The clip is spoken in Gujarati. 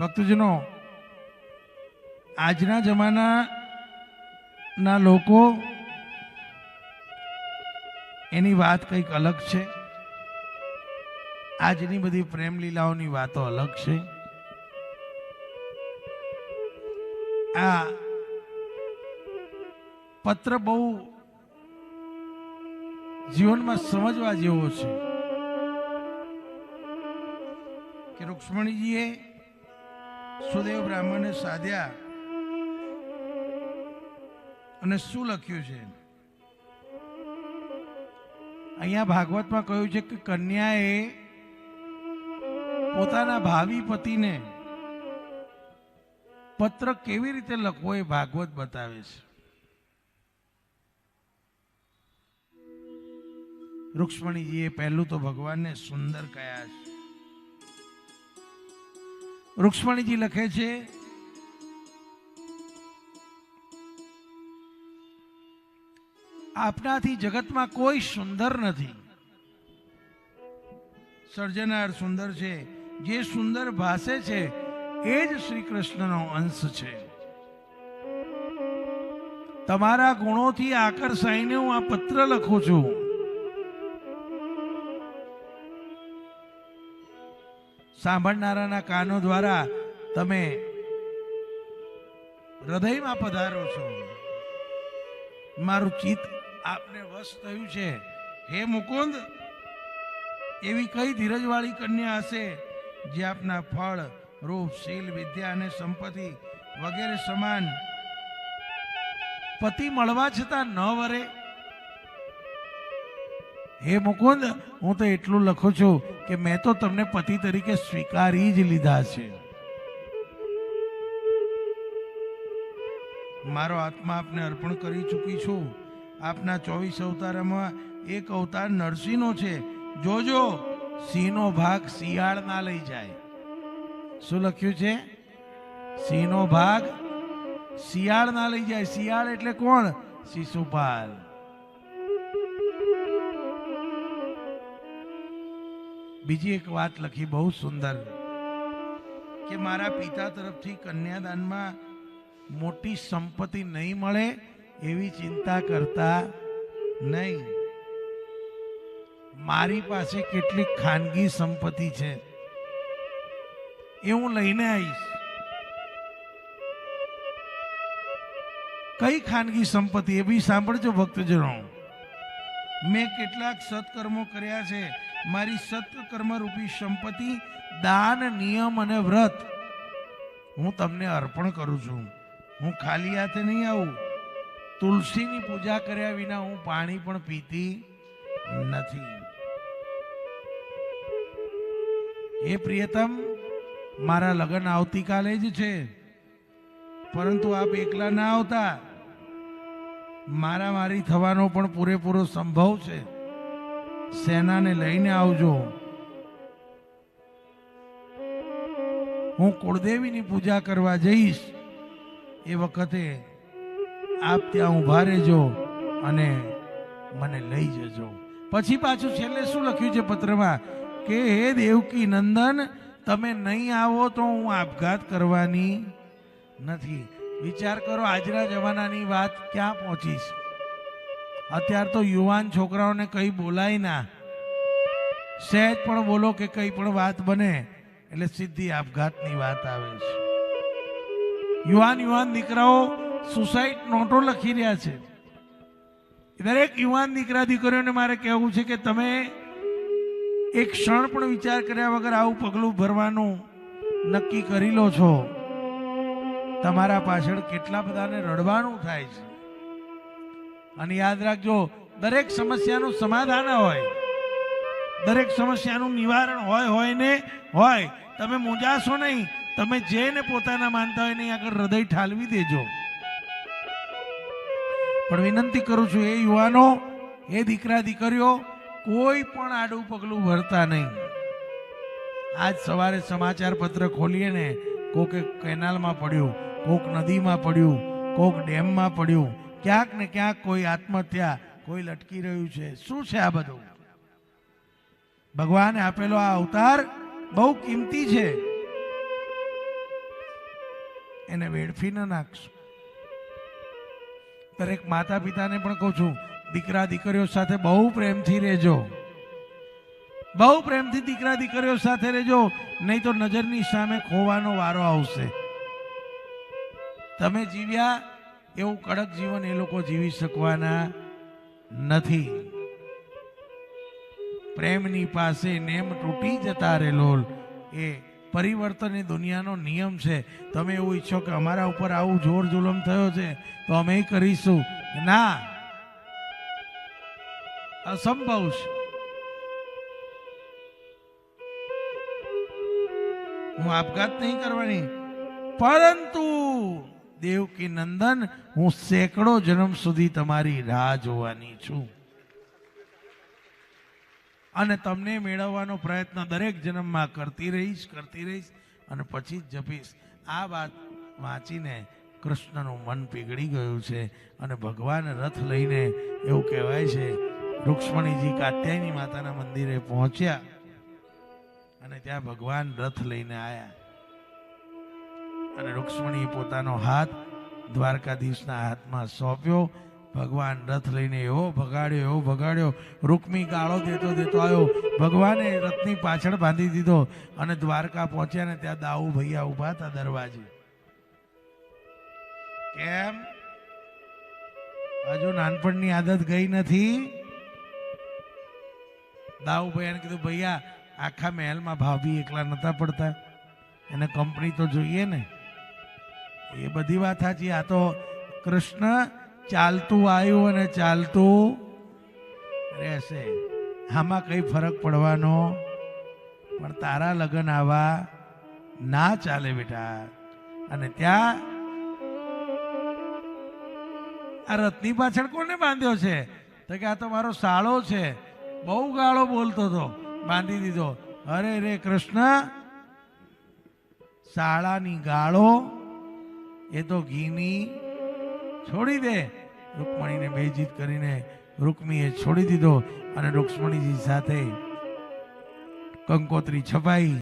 ભક્તજનો, આજના જમાનાના લોકો એની વાત કંઈક અલગ છે. આજની બધી પ્રેમ લીલાઓની વાતો અલગ છે. આ પત્ર બહુ જીવનમાં સમજવા જેવો છે. કે રૂક્ષ્મણીજીએ સુદેવ બ્રાહ્મણને સાધ્યા. અને શું લખ્યું છે? અહીંયા ભાગવતમાં કહ્યું છે કે કન્યાએ પોતાના ભાવિ પતિને પત્ર કેવી રીતે લખવો એ ભાગવત બતાવે છે. રૂક્ષ્મણીજીએ પહેલું તો ભગવાનને સુંદર કયા છે. રૂક્ષ્મણીજી લખે છે, આપનાથી જગતમાં કોઈ સુંદર નથી. સર્જનાર સુંદર છે. જે સુંદર ભાષે છે, એ જ શ્રી કૃષ્ણનો અંશ છે. તમારા ગુણોથી આકર્ષાઈને હું આ પત્ર લખું છું. સાંભળનારાના કાનો દ્વારા તમે હૃદયમાં પધારો છો. મારું ચિત્ત આપને વશ થયું છે. હે મુકુંદ, એવી કઈ ધીરજવાળી કન્યા હશે જે આપના ફળ, રૂપ, શીલ, વિદ્યા અને સંપત્તિ વગેરે સમાન પતિ મળવા છતાં ન વરે? હે મુકુંદ, હું તો એટલું લખું છું કે મેં તો તમને પતિ તરીકે સ્વીકારી જ લીધા છે. મારો આત્મા આપને અર્પણ કરી ચૂકી છું. આપના ચોવીસ અવતારમાં એક અવતાર નરસિંહનો છે. જોજો, સિંહનો ભાગ શિયાળ ના લઈ જાય. શું લખ્યું છે? સિંહનો ભાગ શિયાળ ના લઈ જાય. શિયાળ એટલે કોણ? શિશુપાલ. બીજી એક વાત લખી, બહુ સુંદર. કે મારા પિતા તરફથી કન્યાદાનમાં મોટી સંપત્તિ નહીં મળે એવી ચિંતા કરતા નહીં. મારી પાસે કેટલીક ખાનગી સંપત્તિ છે. એ હું લઈને આવીશ. કઈ ખાનગી સંપત્તિ? એ બી સાંભળજો ભક્તજનો. મેં કેટલાક સત્કર્મો કર્યા છે. મારી સત્કર્મ રૂપી સંપત્તિ, દાન, નિયમ અને વ્રત હું તમને અર્પણ કરું છું. હું ખાલી હાથે નહીં આવું. તુલસીની પૂજા કર્યા વિના હું પાણી પણ પીતી નથી. એ પ્રિયતમ, મારા લગ્ન આવતીકાલે જ છે. પરંતુ આપ એકલા ના આવતા. મારા મારી થવાનો પણ પૂરેપૂરો સંભવ છે. સેનાને લઈને આવજો. હું કુળદેવીની પૂજા કરવા જઈશ. એ વખતે આપ ત્યાં ઊભા રહેજો અને મને લઈ જજો. પછી પાછું છેલ્લે શું લખ્યું છે પત્રમાં? કે હે દેવકી નંદન, તમે નહીં આવો તો હું આપઘાત કરવાની નથી. વિચાર કરો, આજના જમાનાની વાત ક્યાં પહોંચીશ? અત્યારે તો યુવાન છોકરાઓને કંઈ બોલાય ના. સહેજ પણ બોલો કે કંઈ પણ વાત બને, એટલે સીધી આપઘાતની વાત આવે છે. યુવાન યુવાન દીકરાઓ સુસાઇડ નોટો લખી રહ્યા છે. દરેક યુવાન દીકરા દીકરીઓને મારે કહેવું છે કે તમે એક ક્ષણ પણ વિચાર કર્યા વગર આવું પગલું ભરવાનું નક્કી કરી લો છો. તમારા પાછળ કેટલા બધાને રડવાનું થાય છે. અને યાદ રાખજો, દરેક સમસ્યાનું સમાધાન હોય. દરેક સમસ્યાનું નિવારણ હોય હોય ને હોય. તમે મૂંઝાશો નહીં. તમે જેને પોતાના માનતા હોય નહીં આગળ હૃદય ઠાલવી દેજો. પણ વિનંતી કરું છું, એ યુવાનો, એ દીકરા, દીકરીઓ, કોઈ પણ આડું પગલું ભરતા નહીં. આજ સવારે સમાચાર પત્ર ખોલીએ ને, કોકે કેનાલમાં પડ્યું, કોક નદીમાં પડ્યું, કોક ડેમમાં પડ્યું ક્યાંક ને ક્યાંક કોઈ આત્મહત્યા, કોઈ લટકી રહ્યું છે. શું છે આ બધું? ભગવાને આપેલો આ અવતાર બહુ કિંમતી છે. એને વેડફી ન નાખશું. દરેક માતા પિતાને પણ કહું છું, દીકરા દીકરીઓ સાથે બહુ પ્રેમથી રહેજો. બહુ પ્રેમથી દીકરા દીકરીઓ સાથે રહેજો, નહીં તો નજરની સામે ખોવાનો વારો આવશે. તમે જીવ્યા એવું કડક જીવન એ લોકો જીવી શકવાના નથી. પ્રેમની પાસે નેમ તૂટી જતા રે લોલ. એ પરિવર્તન એ દુનિયાનો નિયમ છે. તમે એવું ઈચ્છો કે અમારા ઉપર આવું જોર જુલમ થયો છે, તો અમે કરીશું. ના. અસંભવ છે. હું આપઘાત નહીં કરવાની. પરંતુ દેવકી નંદન, હું સેંકડો જન્મ સુધી તમારી રાહ જોવાની છું. અને તમને મેળવવાનો પ્રયત્ન દરેક જન્મમાં કરતી રહીશ કરતી રહીશ અને પછી જ જપીશ. આ વાત વાંચીને કૃષ્ણનું મન પીગળી ગયું છે અને ભગવાન રથ લઈને એવું કહેવાય છે, રૂક્ષ્મણીજી કાત્યાયની માતાના મંદિરે પહોંચ્યા અને ત્યાં ભગવાન રથ લઈને આવ્યા અને રૂક્ષ્મણીએ પોતાનો હાથ દ્વારકાધીશના હાથમાં સોંપ્યો. ભગવાન રથ લઈને એવો ભગાડ્યો એવો ભગાડ્યો. રૂકમી ગાળો દેતો દેતો આવ્યો. ભગવાને રથની પાછળ બાંધી દીધો અને દ્વારકા પહોંચ્યા ને ત્યાં દાઉ ભૈયા ઊભા હતા દરવાજે. કેમ? હજુ નાનપણની આદત ગઈ નથી? દાઉ ભૈયાને કીધું, ભૈયા, આખા મહેલમાં ભાભી એકલા નતા પડતા. એને કંપની તો જોઈએ ને. એ બધી વાત સાચી. આ તો કૃષ્ણ ચાલતું આવ્યું અને ચાલતું રહેશે. આમાં કઈ ફરક પડવાનો? પણ તારા લગ્ન આવા ના ચાલે બેટા. અને ત્યાં આ રથની પાછળ કોને બાંધ્યો છે? તો કે આ તો મારો સાળો છે. બહુ ગાળો બોલતો હતો. બાંધી દીધો. અરે રે કૃષ્ણ શાળાની ગાળો એ તો ઘીની છોડી દે. રૂકમણીને બેજીત કરીને રૂકમીએ છોડી દીધો અને રૂક્ષ્મણીજી સાથે કંકોત્રી છપાઈ.